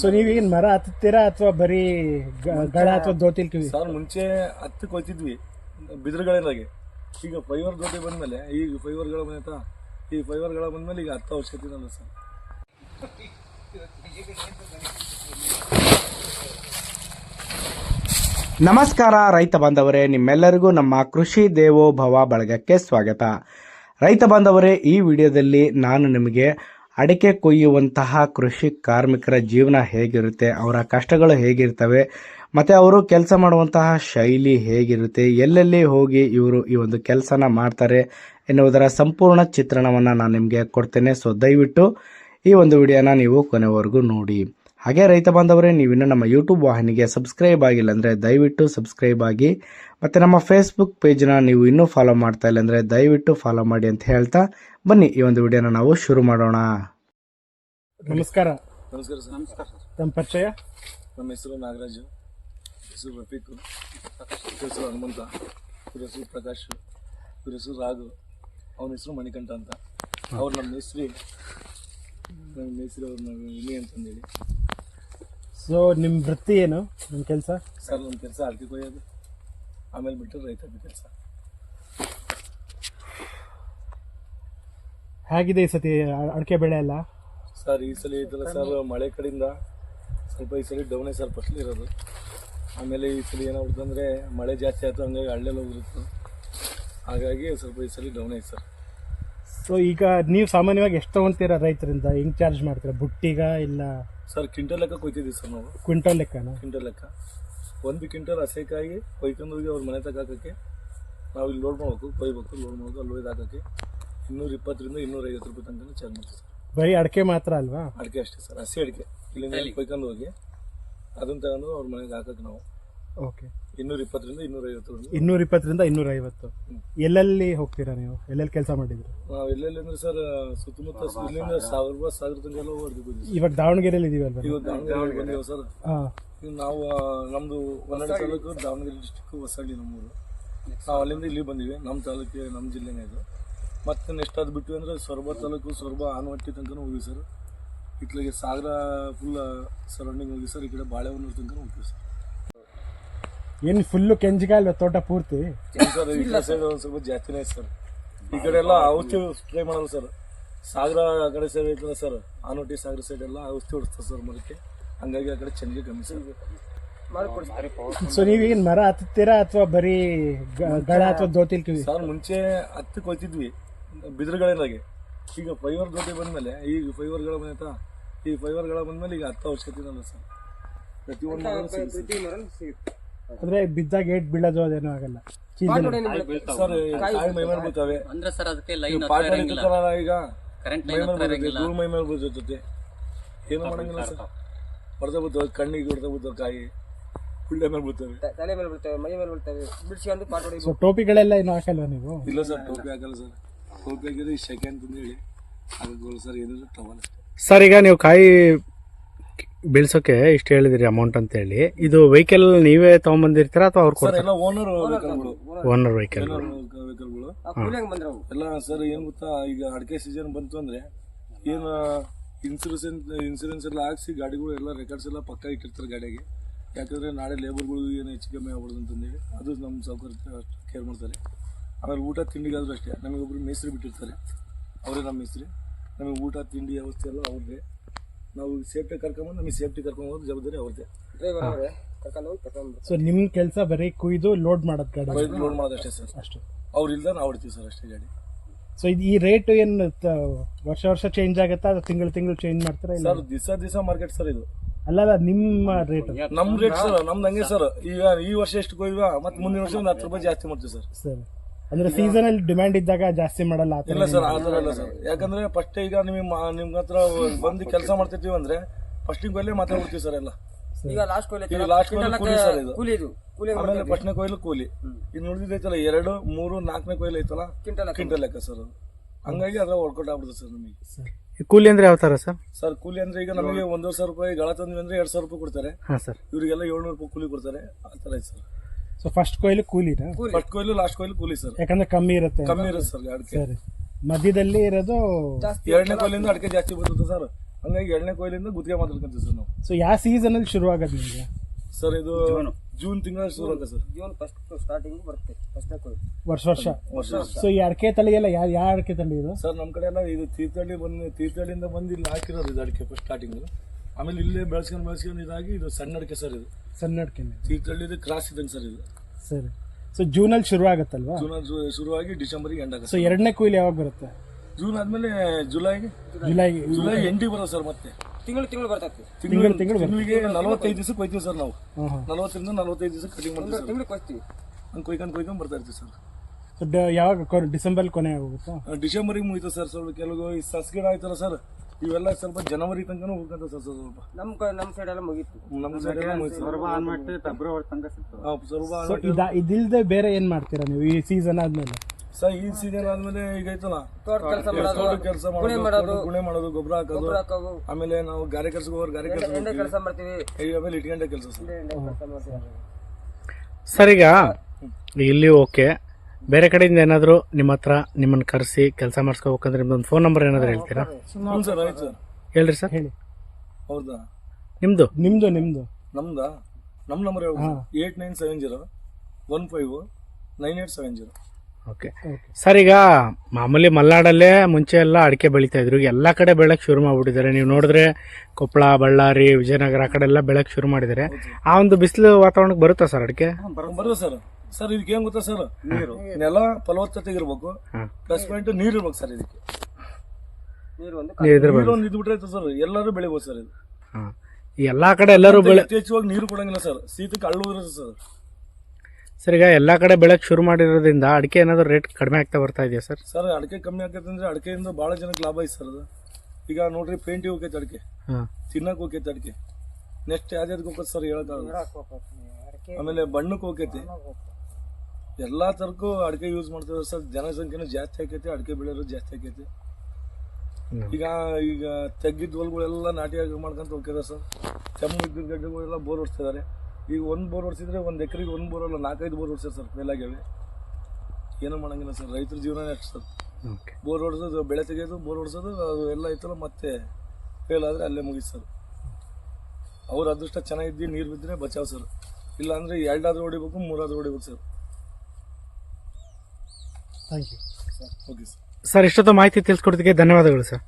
So ನೀವೇನ್ ಮರ ಹತ್ತೀರಾ ಅಥವಾ ಬರೀ ಗಡ ಗಳ ಅಥವಾ ದೋತಿ ಸರ್ ಮುಂಚೆ ಹತ್ತಕ್ಕೆ ಹೋಗ್ತಿದ್ವಿ ಬಿದಿರುಗಳಿರಾಗೆ. ಈಗ ಫೈವರ್ ದೋತಿ ಬಂದಮೇಲೆ ಈಗ ಫೈವರ್ಗಳು ಬಂದೈತಾ ಈ ಫೈವರ್ಗಳ ಬಂದಮೇಲೆ ಈಗ ಹತ್ತು ಅವಶ್ಯಕತೆ ಇಲ್ಲ ಸರ್. ನಮಸ್ಕಾರ ರೈತ ಬಾಂಧವರೇ ನಿಮ್ಮೆಲ್ಲರಿಗೂ ನಮ್ಮ ಕೃಷಿ ದೇವೋಭವ ಬಳಗಕ್ಕೆ ಸ್ವಾಗತ. ರೈತ ಬಾಂಧವರೇ ಈ ವಿಡಿಯೋದಲ್ಲಿ ನಾನು ನಿಮಗೆ ಅಡಿಕೆ ಕೊಯ್ಯುವಂತಹ ಕೃಷಿ ಕಾರ್ಮಿಕರ ಜೀವನ ಹೇಗಿರುತ್ತೆ, ಅವರ ಕಷ್ಟಗಳು ಹೇಗಿರ್ತವೆ, ಮತ್ತು ಅವರು ಕೆಲಸ ಮಾಡುವಂತಹ ಶೈಲಿ ಹೇಗಿರುತ್ತೆ, ಎಲ್ಲೆಲ್ಲಿ ಹೋಗಿ ಇವರು ಈ ಒಂದು ಕೆಲಸನ ಮಾಡ್ತಾರೆ ಎನ್ನುವುದರ ಸಂಪೂರ್ಣ ಚಿತ್ರಣವನ್ನು ನಾನು ನಿಮಗೆ ಕೊಡ್ತೇನೆ. ಸೊ ದಯವಿಟ್ಟು ಈ ಒಂದು ವಿಡಿಯೋನ ನೀವು ಕೊನೆವರೆಗೂ ನೋಡಿ. ಹಾಗೆ ರೈತ ಬಾಂಧವರೇ ನೀವಿನ್ನು ನಮ್ಮ ಯೂಟ್ಯೂಬ್ ವಾಹಿನಿಗೆ ಸಬ್ಸ್ಕ್ರೈಬ್ ಆಗಿಲ್ಲ ಅಂದರೆ ದಯವಿಟ್ಟು ಸಬ್ಸ್ಕ್ರೈಬ್ ಆಗಿ ಮತ್ತು ನಮ್ಮ ಫೇಸ್ಬುಕ್ ಪೇಜ್ನ ನೀವು ಇನ್ನೂ ಫಾಲೋ ಮಾಡ್ತಾ ಇಲ್ಲ ಅಂದರೆ ದಯವಿಟ್ಟು ಫಾಲೋ ಮಾಡಿ ಅಂತ ಹೇಳ್ತಾ ಬನ್ನಿ ಈ ಒಂದು ವಿಡಿಯೋನ ನಾವು ಶುರು ಮಾಡೋಣ. ನಮಸ್ಕಾರ. ನಮಸ್ಕಾರ ಸರ್. ನಮಸ್ಕಾರ. ಸರ್ ತಮ್ಮ ಪರಿಚಯ? ನಮ್ಮ ಹೆಸರು ನಾಗರಾಜು. ಹೆಸರು ರಫೀಕು. ಹೆಸರು ಹನುಮಂತ. ಇವ್ರ ಹೆಸರು ಪ್ರಕಾಶ್. ಇವ್ರ ಹೆಸರು ರಾಘು. ಅವನ ಹೆಸರು ಮಣಿಕಂಠ ಅಂತ. ಅವ್ರು ನಮ್ಮ ಹೆಸರು ನಮ್ಮ ಹೆಸರು ಅವ್ರು ನಾವು ಇಲಿ ಅಂತಂದೇಳಿ. ಸೊ ನಿಮ್ಮ ವೃತ್ತಿ ಏನು? ನಿಮ್ಮ ಕೆಲಸ? ಸರ್ ನಮ್ಮ ಕೆಲಸ ಅಡಿಕೆ ಕೊಯ್ಯೋದು. ಆಮೇಲೆ ಬಿಟ್ಟು ರೈತ ಕೆಲಸ. ಹೇಗಿದೆ ಈ ಸತಿ ಅಡಿಕೆ ಬೆಳೆ ಎಲ್ಲ? ಸರ್ ಈ ಸಲ ಇದೆಲ್ಲ ಸರ್ ಮಳೆ ಕಡೆಯಿಂದ ಸ್ವಲ್ಪ ಈ ಸಲ ಡೌನೇ ಸರ್ ಫಸ್ಲು ಇರೋದು. ಆಮೇಲೆ ಈ ಸಲ ಏನಾಗುತ್ತೆ ಅಂದರೆ ಮಳೆ ಜಾಸ್ತಿ ಆಯ್ತು ಹಂಗಾಗಿ ಹಳ್ಳೆಲ್ಲ ಹೋಗಿರುತ್ತೆ ಹಾಗಾಗಿ ಸ್ವಲ್ಪ ಈ ಸಲ ಡೌನ್ ಐತೆ ಸರ್. ಸೊ ಈಗ ನೀವು ಸಾಮಾನ್ಯವಾಗಿ ಎಷ್ಟು ತಗೊಂತೀರ ರೈತರಿಂದ? ಹೆಂಗ್ ಚಾರ್ಜ್ ಮಾಡ್ತೀರಾ? ಬುಟ್ಟಿಗ ಇಲ್ಲ ಸರ್ ಕ್ವಿಂಟಲ್ ಲೆಕ್ಕ ಕೊಯ್ತಿದ್ದೀವಿ ಸರ್ ನಾವು. ಕ್ವಿಂಟಲ್ ಲೆಕ್ಕನ? ಕ್ವಿಂಟಲ್ ಲೆಕ್ಕ. ಒಂದು ಕ್ವಿಂಟಲ್ ಹಸೆಕಾಯಿ ಕೊಯ್ಕೊಂಡು ಹೋಗಿ ಅವ್ರ ಮನೆ ತಗ ಹಾಕೋಕ್ಕೆ ನಾವು ಇಲ್ಲಿ ಲೋಡ್ ಮಾಡಬೇಕು ಕೊಯ್ಬೇಕು ಲೋಡ್ ಮಾಡ್ಬೇಕು ಅಲ್ಲಿ ಒಯ್ದು ಹಾಕೋಕ್ಕೆ ಇನ್ನೂರ ಇಪ್ಪತ್ತರಿಂದ ಇನ್ನೂರ ಐವತ್ತು ರೂಪಾಯಿ ತನಕ ಚಾರ್ಜ್ ಮಾಡ್ತೀವಿ ಸರ್. ಬರೀ ಅಡಿಕೆ ಮಾತ್ರ ಅಲ್ವಾ? ಅಡಿಕೆ ಅಷ್ಟೇ ಸರ್ ಹಸಿ ಅಡಿಕೆ. ಇಲ್ಲಿಂದ ಕೊಯ್ಕೊಂಡು ಹೋಗಿ ಅದನ್ನು ತಗೊಂಡು ಅವ್ರ ಮನೆಗೆ ಹಾಕೋಕ್ಕೆ ನಾವು. ಓಕೆ ಇನ್ನೂರ ಇಪ್ಪತ್ತರಿಂದ ಇನ್ನೂರ ಐವತ್ತು ಇನ್ನೂರ ಇಪ್ಪತ್ತರಿಂದ ಇನ್ನೂರ ಐವತ್ತು ಎಲ್ಲೆಲ್ಲಿ ಹೋಗ್ತೀರಾ ನೀವು? ಎಲ್ಲೆಲ್ಲಿ ಕೆಲಸ ಮಾಡಿದ್ರಿ ನಾವು ಎಲ್ಲೆಲ್ಲಿ ಅಂದ್ರೆ ಸರ್ ಸುತ್ತಮುತ್ತ ಇಲ್ಲಿಂದ ಸಾವಿರ ಸಾವಿರ ತನಕ ಎಲ್ಲ ಹೊಡೆದು ಇವಾಗ ದಾವಣಗೆರೆಯಲ್ಲಿ ಇದೀವಲ್ವಾ ಇವತ್ತು ದಾವಣಗೆರೆ ಬಂದಿವೆ ಸರ್? ಹಾ. ನಾವು ನಮ್ಮದು ನಮ್ದು ಹೊನ್ನಾಳಿ ತಾಲೂಕು ದಾವಣಗೆರೆ ಡಿಸ್ಟಿಕ್ ಹೊಸಳ್ಳಿ ನಮ್ಮೂರು. ನಾವು ಅಲ್ಲಿಂದ ಇಲ್ಲಿ ಬಂದಿವಿ ನಮ್ಮ ತಾಲೂಕಿಗೆ ನಮ್ಮ ಜಿಲ್ಲೆನೇ ಇದು ಮತ್ತೆ ನೆಕ್ಸ್ಟ್ ಅದು ಬಿಟ್ಟು ಅಂದ್ರೆ ಸೊರಬ ತಾಲೂಕು ಸೊರಬ ಆನವಟ್ಟಿ ತನಕ ಹೋಗಿ ಸರ್. ಇಟ್ಲಿಗೆ ಸಾಗರ ಫುಲ್ ಸರೌಂಡಿಂಗ್ ಹೋಗಿ ಸರ್ ಈ ಕಡೆ ಬಾಳೆಹೊನ್ನೂರು ತನಕ ಹೋಗ್ತೀವಿ ಸರ್. ಏನ್ ಫುಲ್ಲು ಕೆಂಜಿಗ ಅಲ್ವಾ ತೋಟ ಪೂರ್ತಿ. ಸರ್ ಈ ಸೈಡ್ ಒಂದು ಸ್ವಲ್ಪ ಜಾಸ್ತಿನೇ ಐತೆ ಸರ್. ಈ ಕಡೆ ಎಲ್ಲ ಔಷಧಿ ಸ್ಪ್ರೇ ಮಾಡಲ್ಲ ಸರ್. ಸಾಗರ ಆ ಕಡೆ ಸೈಡ್ ಐತಲ್ಲ ಸರ್ ಆನೋಟಿ ಸಾಗರ ಸೈಡ್ ಎಲ್ಲ ಔಷಧಿ ಹೊಡಿಸ್ತಾರೆ ಸರ್ ಮರಕ್ಕೆ. ಹಂಗಾಗಿ ಆ ಕಡೆ ಚೆನ್ನಾಗಿ ಕಮ್ಮಿ ಸರ್. ಸೊ ನೀವೇನ್ ಮರ ಹತ್ತೀರಾ ಅಥವಾ ಬರೀ ಗ- ಗಳ ಅಥವಾ ದೋತಿಲ್ತೀವಿ ಸರ್ ಮುಂಚೆ ಹತ್ತಕ್ಕೆ ಹೋಯ್ತಿದ್ವಿ ಬಿದಿರುಗಳಿಂದಾಗೆ ಈಗ ಫೈವರ್ ಜೊತೆ ಬಂದಮೇಲೆ ಈಗ ಫೈವರ್ಗಳ ಬಂದೈತಾ ಈ ಫೈವರ್ಗಳ ಬಂದಮೇಲೆ ಈಗ ಹತ್ತು ಅವಶ್ಯಕತೆ ಇಲ್ಲ ಸರ್. ಪ್ರತಿಯೊಂದು ಮರನೂ ಸಿಗುತ್ತೆ. ಅಂದ್ರೆ ಬಿದ್ದಾಗ ಏಟ್ ಬೀಳೋದು ಅದೇನು ಆಗಲ್ಲ. ಚೀಲದಲ್ಲಿ. ಸರ್ ಕಾಯಿ ಮೈ ಮೇಲೆ ಬೀಳ್ತವೆ. ಅಂದ್ರೆ ಸರ್ ಅದಕ್ಕೆ ಈಗ ಲೈನ್ ಪಾಟ್ ಇರ್ತಾರಲ್ಲ ಈಗ? ಕರೆಂಟ್ ಮೈ ಲೈನ್ ಮೇಲೆ ಧೂಳು ಮೈ ಏನು ಮಾಡಂಗಿಲ್ಲ ಸರ್ ಹೊಡೆದ ಬೀಳ್ತವೆ ಕಣ್ಣಿಗೆ ಹೊಡೆದ ಬೀಳ್ತವೆ ಕಾಯಿ. ಕುಳ್ಳೆ ಮೇಲೆ ಬೀಳ್ತವೆ ತಲೆ ಮೇಲೆ ಬೀಳ್ತವೆ ಮೈ ಮೇಲೆ ಬೀಳ್ತವೆ. ಬಿಡಿಸ್ಕೊಂಡು ಪಾಟ್ ಹೊಡಿ ಸೊ ಟೋಪಿಗಳೆಲ್ಲ ಏನು ಹಾಕಲ್ವಾ ನೀವು? ಇಲ್ಲ ಸರ್ ಟೋಪಿ ಹಾಕಲ್ಲ ಸರ್ ಟೋಪಿ ಹಾಕಿದ್ರೆ ಸೆಕೆಂಡ್ ಅಂತ ಹೇಳಿ ಹಾಕೋಲ್ಲ ಸರ್ ಏನಿಲ್ಲ ಸರ್ ಈಗ ನೀವು ಕಾಯಿ ಬೀಳ್ಸೋಕೆ ಇಷ್ಟು ಹೇಳಿದ್ರಿ ಅಮೌಂಟ್ ಅಂತ ಹೇಳಿ ಇದು ವೆಹಿಕಲ್ ನೀವೇ ತಗೊಂಬಂದಿರ್ತೀರಾ ಅಥವಾ ಅವ್ರು ಸರ್ ಎಲ್ಲ ಓನರ್ ವೆಹಿಕಲ್ಗಳು ಓನರ್ ವೆಹಿಕಲ್ ಓನರ್ ವೆಹಿಕಲ್ಗಳು ಎಲ್ಲ ಸರ್ ಏನು ಗೊತ್ತಾ ಈಗ ಅಡಿಕೆ ಸೀಸನ್ ಬಂತು ಅಂದ್ರೆ ಏನು ಇನ್ಸೂರೆನ್ಸ್ ಇನ್ಸೂರೆನ್ಸ್ ಎಲ್ಲ ಹಾಕ್ಸಿ ಗಾಡಿಗಳು ಎಲ್ಲ ರೆಕಾರ್ಡ್ಸ್ ಎಲ್ಲ ಪಕ್ಕ ಇಟ್ಟಿರ್ತಾರೆ ಗಾಡಿಗೆ. ಯಾಕಂದ್ರೆ ನಾಳೆ ಲೇಬರ್ಗಳು ಏನು ಹೆಚ್ಚು ಕಮ್ಮಿ ಆಗ್ಬಾರ್ದು ಅಂತಂದೇಳಿ ಅದು ನಮ್ಮ ಸೌಕರ್ಯ ಕೇರ್ ಮಾಡ್ತಾರೆ. ಆಮೇಲೆ ಊಟ ತಿಂಡಿಗಾದ್ರೂ ಅಷ್ಟೇ. ನಮಗೊಬ್ರು ಮೇಸ್ತ್ರಿ ಬಿಟ್ಟಿರ್ತಾರೆ. ಅವರೇ ನಮ್ಮ ಮೇಸ್ತ್ರಿ. ನಮಗೆ ಊಟ ತಿಂಡಿ ವ್ಯವಸ್ಥೆ ಎಲ್ಲ ಅವ್ರದ್ದೇ ನಾವು ಸೇಫ್ಟಿ ಕರ್ಕೊಂಬಂದು ನಮಗೆ ಸೇಫ್ಟಿ ಕರ್ಕೊಂಡ್ ಹೋಗೋದು ಜವಾಬ್ದಾರಿ ಅವ್ರದ್ದೇ. ಡ್ರೈವರ್ ಅವರೇ ಕರ್ಕೊಂಡು ಹೋಗಿ ಕರ್ಕೊಂಡು ಸೊ ನಿಮ್ ಕೆಲಸ ಬರೀ ಕುಯ್ದು ಲೋಡ್ ಮಾಡೋದ್ ಗಾಡಿ ಬೈಕ್ ಲೋಡ್ ಮಾಡೋದಷ್ಟೇ ಸರ್. ಅಷ್ಟು. ಅವ್ರು ಇಲ್ದ ನಾವು ಹೊಡ್ತೀವಿ ಸರ್ ಅಷ್ಟೇ ಗಾಡಿ. ಸೊ ಇದು ಈ ರೇಟ್ ಏನು ತ- ವರ್ಷ ವರ್ಷ ಚೇಂಜ್ ಆಗುತ್ತಾ ಅದು ತಿಂಗಳು ತಿಂಗಳು ಚೇಂಜ್ ಮಾಡ್ತಾರಾ ಇಲ್ಲ? ಸರ್ ದಿವಸ ದಿವಸ ಮಾರ್ಕೆಟ್ ಸರ್ ಇದು. ಅಲ್ಲ ಅಲ್ಲ ನಿಮ್ಮ ರೇಟ್ ನಮ್ ರೇಟ್ ಸರ್ ನಮ್ದು ಹಂಗೆ ಸರ್. ಈಗ ಈ ವರ್ಷ ಎಷ್ಟು ಕೊಯ್ಯುವ ಮತ್ತೆ ಮುಂದಿನ ವರ್ಷ ಒಂದು ಹತ್ತು ರೂಪಾಯಿ ಜಾಸ್ತಿ ಮಾಡ್ತೀವಿ ಸರ್. ಸರ್. ಅಂದ್ರೆ ಸೀಸನ್ ಅಲ್ಲಿ ಡಿಮ್ಯಾಂಡ್ ಇದ್ದಾಗ ಜಾಸ್ತಿ ಮಾಡಲ್ಲ ಆ ಥರ ಇಲ್ಲ ಸರ್ ಆ ಥರ ಇಲ್ಲ ಸರ್ ಯಾಕಂದ್ರೆ ಫಸ್ಟ್ ಈಗ ನಿಮಗೆ ನಿಮ್ಗೆ ಹತ್ರ ಬಂದು ಕೆಲಸ ಮಾಡ್ತಿರ್ತೀವಿ ಅಂದ್ರೆ ಫಸ್ಟಿಗೆ ಬೆಲೆ ಮಾತಾಡ್ಬಿಡ್ತೀವಿ ಸರ್ ಎಲ್ಲ. ಈಗ ಲಾಸ್ಟ್ ಕೊಯ್ಲಿ ಈಗ ಲಾಸ್ಟ್ ಕೊಯ್ಲು ಕೂಲಿ ಸರ್ ಇದು. ಕೂಲಿ ಇದು. ಕೂಲಿ ಆಮೇಲೆ ಫಸ್ಟ್ನೇ ಕೊಯ್ಲು ಕೂಲಿ. ಇನ್ನು ಉಳಿದಿದ್ದೈತಲ್ಲ ಎರಡು ಮೂರು ನಾಲ್ಕನೇ ಕೊಯ್ಲು ಐತಲ್ಲ? ಕ್ವಿಂಟಲ್ ಕ್ವಿಂಟಲ್ ಲೆಕ್ಕ ಸರ್ ಅದು. ಹಂಗಾಗಿ ಅದ್ರ ವರ್ಕೌಟ್ ಆಗ್ಬಿಡುತ್ತೆ ಸರ್. ನಮಗೆ ಕೂಲಿ ಅಂದ್ರೆ ಯಾವ ತರ ಸರ್ ಸರ್ ಕೂಲಿ ಅಂದ್ರೆ ಈಗ ನಮಗೆ ಒಂದೂವರೆ ಸಾವಿರ ರೂಪಾಯಿ ಗಳ ತಂದ್ವಿ ಅಂದ್ರೆ ಎರಡ್ ಸಾವಿರ ರೂಪಾಯಿ ಕೊಡ್ತಾರೆ. ಹಾಂ ಸರ್ ಇವರಿಗೆಲ್ಲ ಏಳ್ನೂರು ರೂಪಾಯಿ ಕೂಲಿ ಕೊಡ್ತಾರೆ. ಆ ಥರ ಐತೆ ಸರ್ ಸೊ ಫಸ್ಟ್ ಕೊಯ್ಲು ಕೂಲಿ ಫಸ್ಟ್ ಕೊಯ್ಲು ಲಾಸ್ಟ್ ಕೊಯ್ಲು ಕೂಲಿ ಸರ್ ಯಾಕಂದ್ರೆ ಕಮ್ಮಿ ಇರುತ್ತೆ. ಕಮ್ಮಿ ಇರುತ್ತೆ ಸರ್ ಅಡಿಕೆ ಸರಿ. ಮಧ್ಯದಲ್ಲಿ ಇರೋದು ಎರಡನೇ ಕೊಯ್ಲಿಂದ ಅಡಿಕೆ ಜಾಸ್ತಿ ಬರ್ತದೆ ಸರ್ ಹಂಗಾಗಿ ಎರಡನೇ ಕೊಯ್ಲಿಂದ ಗುತ್ತಿಗೆ ಮಾತಾಡ್ಕೊಂತೀವಿ ಸರ್ ನಾವು. ಸೊ ಯಾವ ಸೀಸನ್ ಅಲ್ಲಿ ಶುರು ಆಗೋದು ನಿಮಗೆ? ಸರ್ ಇದು ಜೂನ್. ತಿಂಗಳ ಶುರು ಆಗುತ್ತೆ ಸರ್ ಜೂನ್ ಫಸ್ಟ್ ಸ್ಟಾರ್ಟಿಂಗ್ ಬರುತ್ತೆ ಫಸ್ಟ್ ಕೊಯ್ಲು ವರ್ಷ ವರ್ಷ. ಸೊ ಈ ಅಡಿಕೆ ತಳಿ ಎಲ್ಲ ಯಾವ ಯಾವ ಅಡಿಕೆ ತಳಿ ಇದು? ಸರ್ ನಮ್ಮ ಕಡೆ ಎಲ್ಲ ಇದು ತೀರ್ಥಹಳ್ಳಿ ಬಂದು ತೀರ್ಥಹಳ್ಳಿಯಿಂದ ಬಂದು ಇಲ್ಲಿ ಹಾಕಿರೋದು ಇದು ಅಡಿಕೆ ಫಸ್ಟ್ ಸ್ಟಾರ್ಟಿಂಗ್ ಆಮೇಲೆ ಇಲ್ಲೇ ಬೆಳೆಸ್ಕೊಂಡು ಬೆಳೆಸ್ಕೊಂಡು ಇದಾಗಿ ಇದು ಸಣ್ಣಡಿಕೆ ಸರ್ ಇದು. ಸಣ್ಣ ಈ ಕಳ್ಳಿದು ಕ್ರಾಸ್ ಇದ್ದಂಗೆ ಸರ್ ಇದು. ಸರಿ. ಸೊ ಜೂನಲ್ಲಿ ಶುರು ಆಗುತ್ತಲ್ವಾ? ಜೂನ್ ಶುರುವಾಗಿ ಡಿಸೆಂಬರ್ಗೆ ಎಂಡ್ ಸೊ ಆಗುತ್ತೆ ಎರಡನೇ ಕೊಯ್ಲು ಯಾವಾಗ ಬರುತ್ತೆ? ಜೂನ್ ಆದ್ಮೇಲೆ ಜುಲೈಗೆ. ಜುಲೈಗೆ. ಜುಲೈ ಎಂಡಿಗೆ ಬರೋದು ಸರ್ ಮತ್ತೆ. ತಿಂಗಳು ತಿಂಗಳು ಬರ್ತೈತಿ. ತಿಂಗಳು ತಿಂಗಳು ತಿಂಗಳಿಗೆ ನಲವತ್ತೈದು ದಿವಸಕ್ಕೆ ಕೊಯ್ತೀವಿ ಸರ್ ನಾವು. ನಲವತ್ತರಿಂದ ನಲವತ್ತೈದು ದಿವಸಕ್ಕೆ ಕಟಿಂಗ್ ಮಾಡ್ತೀವಿ ತಿಂಗಳು ಕೊಯ್ತೀವಿ. ಹಂಗೆ ಕೊಯ್ಕೊಂಡು ಕೊಯ್ಕೊಂಡು ಬರ್ತಾ ಇರ್ತೀವಿ ಸರ್. ಸೊ ಡ- ಯಾವಾಗ ಕೊ- ಡಿಸೆಂಬರ್ ಕೊನೆ ಆಗೋಗುತ್ತಾ? ಡಿಸೆಂಬರಿಗೆ ಮುಗಿತು ಸರ್ ಸ್ವಲ್ಪ ಕೆಲವು ಈ ಸಸ್ಗಿಡ ಆಯ್ತಲ್ಲ ಸರ್. ಇವೆಲ್ಲ ಸ್ವಲ್ಪ ಜನವರಿ ತನಕ ಹೋಗ್ತದೆ ಸರ್ ಸ್ವಲ್ಪ. ನಮ್ಮ ಕ- ನಮ್ಮ ಸೈಡ್ ಎಲ್ಲ ಮುಗಿತ್ತು ನಮ್ಮ ಸೈಡ್ ಎಲ್ಲ ಮುಗಿತು. ಸರ್ ಫೆಬ್ರವರಿ ತನಕ ಸಿಗ್ತದೆ. ಹಾ, ಸ್ವಲ್ಪ ಸೊ ಇದ ಇದಿಲ್ದೆ ಬೇರೆ ಏನ್ ಮಾಡ್ತೀರಾ ನೀವು ಈ ಸೀಸನ್ ಆದ್ಮೇಲೆ? ಸರ್ ಈ ಸೀಸನ್ ಆದ್ಮೇಲೆ ಈಗ ಐತಲ್ಲ ತೋಟ ಕೆಲಸ ಮಾಡೋದು ಕೆಲಸ ಗುಣೆ ಮಾಡೋದು ಮಾಡೋದು. ಗುಣೆ ಮಾಡೋದು ಗೊಬ್ಬರ ಹಾಕೋದು. ಗೊಬ್ಬರ ಹಾಕೋದು. ಆಮೇಲೆ ನಾವು ಗಾರೆ ಕೆಲ್ಸಕ್ಕೆ ಹೋಗೋರು ಗಾರೆ ಕೆಲಸ ಎಂಡೆ ಕೆಲಸ ಮಾಡ್ತೀವಿ. ಆಮೇಲೆ ಇಟ್ಕೊಂಡೆ ಕೆಲಸ ಸರ್. ಎಂಡೆ ಕೆಲಸ ಮಾಡ್ತೀವಿ. ಸರ್ ಈಗ ಇಲ್ಲಿ ಓಕೆ ಬೇರೆ ಕಡೆಯಿಂದ ಏನಾದರೂ ನಿಮ್ಮ ಹತ್ರ ನಿಮ್ಮನ್ನು ಕರೆಸಿ ಕೆಲಸ ಮಾಡಿಸ್ಕೋಬೇಕಂದ್ರೆ ನಿಮ್ದೊಂದು ಫೋನ್ ನಂಬರ್ ಏನಾದರೂ ಹೇಳ್ತೀರಾ? ಹ್ಞೂ ಸರ್ ಆಯ್ತು ಸರ್. ಹೇಳ್ರಿ ಸರ್. ಹೇಳಿ. ಹೌದಾ? ನಿಮ್ಮದು ನಿಮ್ದು ನಿಮ್ದು. ನಮ್ದಾ? ನಮ್ಮ number eight nine seven zero one five nine eight seven zero. Okay. Okay. Sir ಈಗ ಮಾಮೂಲಿ ಮಲ್ನಾಡಲ್ಲೇ ಮುಂಚೆ ಎಲ್ಲ ಅಡಿಕೆ ಬೆಳೀತಾ ಇದ್ರು. ಈಗ ಎಲ್ಲ ಕಡೆ ಬೆಳಕ್ಕೆ ಶುರು ಮಾಡ್ಬಿಟ್ಟಿದ್ದಾರೆ. ನೀವು ನೋಡಿದ್ರೆ ಕೊಪ್ಪಳ ಬಳ್ಳಾರಿ ವಿಜಯನಗರ ಆ ಕಡೆ ಎಲ್ಲ ಬೆಳಕ್ಕೆ ಶುರು ಮಾಡಿದ್ದಾರೆ. ಆ ಒಂದು ಬಿಸಿಲು ವಾತಾವರಣಕ್ಕೆ ಬರುತ್ತಾ ಸರ್ ಅಡಿಕೆ? ಬರೋದು ಸರ್. ಸರ್ ಇದಕ್ಕೆ ಏನ್ ಗೊತ್ತಾ ಸರ್ ನೀರು. ನೆಲ ಫಲವತ್ತತೆ ಇರ್ಬೇಕು ಪ್ಲಸ್ ಪಾಯಿಂಟ್ ನೀರು ಇರ್ಬೇಕು ಸರ್ ಇದಕ್ಕೆ. ನೀರು ಒಂದು ನೀವು ನೀರು ಒಂದು ಇದ್ಬಿಟ್ರೆ ಸರ್ ಎಲ್ಲರೂ ಬೆಳಿಬೋದು ಸರ್ ಇದು. ಹಾಂ. ಎಲ್ಲ ಕಡೆ ಎಲ್ಲರೂ ಬೆಳೆ ಯಥೇಚ್ಛವಾಗಿ ನೀರು ಕೊಡಂಗಿಲ್ಲ ಸರ್ ಶೀತಕ್ಕೆ ಹಳ್ಳು ಇರುತ್ತೆ ಸರ್ ಸರ್ ಈಗ ಎಲ್ಲ ಕಡೆ ಬೆಳಕ್ ಶುರು ಮಾಡಿರೋದ್ರಿಂದ ಅಡಿಕೆ ಏನಾದ್ರು ರೇಟ್ ಕಡಿಮೆ ಆಗ್ತಾ ಬರ್ತಾ ಇದೆಯಾ ಸರ್ ಸರ್ ಅಡಿಕೆ ಕಮ್ಮಿ ಆಕೈತೆ ಅಂದ್ರೆ ಅಡಿಕೆಯಿಂದ ಬಹಳ ಜನಕ್ಕೆ ಲಾಭ ಐತೆ ಸರ್ ಅದು ಈಗ ನೋಡ್ರಿ ಪೇಂಟಿ ಹೋಗೈತೆ ಅಡಿಕೆ. ತಿನ್ನಕ್ ಹೋಗೈತೆ ಅಡಿಕೆ. ನೆಕ್ಸ್ಟ್ ಯಾವ್ದು ಹೋಗತ್ತೆ ಸರ್ ಹೇಳ್ತಾರೆ ಆಮೇಲೆ ಬಣ್ಣಕ್ಕೆ ಹೋಗೈತಿ ಎಲ್ಲಾ ಥರಕ್ಕೂ ಅಡಿಕೆ ಯೂಸ್ ಮಾಡ್ತಾರೆ ಸರ್. ಜನಸಂಖ್ಯೆನೂ ಜಾಸ್ತಿ ಆಕೈತಿ ಅಡಿಕೆ ಬೆಳೆಯೋರು ಜಾಸ್ತಿ ಆಕೈತಿ. ಈಗ ಈಗ ತೆಗ್ಗಿದ ಹೊಲ್ಗಳೆಲ್ಲ ಆಗಿ ಮಾಡ್ಕೊಂತ ಹೋಗ್ತಿದ್ದಾರೆ ಸರ್. ಕೆಮ್ಮು ಗಡ್ಡೆಗಳೆಲ್ಲ ಬೋರ್ ಹೊಡ್ಸಿದ್ದಾರೆ ಈಗ ಒಂದು ಬೋರ್ ಹೊಡ್ಸಿದ್ರೆ ಒಂದು ಎಕರೆಗೆ ಒಂದು ಬೋರ್ ಅಲ್ಲ ನಾಲ್ಕೈದು ಬೋರ್ ಹೊಡ್ಸಿದೆ ಸರ್ ಫೇಲ್ ಆಗ್ಯಾವೆ ಏನೂ ಮಾಡೋಂಗಿಲ್ಲ ಸರ್ ರೈತರ ಜೀವನನೇ ಅಷ್ಟು ಸರ್. ಬೋರ್ ಹೊಡ್ಸೋದು ಬೆಳೆ ತೆಗೆಯೋದು ಬೋರ್ ಹೊಡ್ಸೋದು ಅದು ಎಲ್ಲ ಐತಲ್ಲ ಮತ್ತೆ ಫೇಲ್ ಆದರೆ ಅಲ್ಲೇ ಮುಗೀತು ಸರ್. ಅವ್ರ ಅದೃಷ್ಟ ಚೆನ್ನಾಗಿದ್ದು ನೀರು ಬಿದ್ದರೆ ಬಚಾವ್ ಸರ್. ಇಲ್ಲ ಅಂದರೆ ಎರಡಾದ್ರೂ ಹೊಡಿಬೇಕು ಮೂರಾದ್ರೂ ಹೊಡಿಬೇಕು sir. Thank you okay sir sir ಇಷ್ಟೊತ್ತು ಮಾಹಿತಿ ತಿಳಿಸ್ಕೊಡೋದಕ್ಕೆ ಧನ್ಯವಾದಗಳು ಸರ್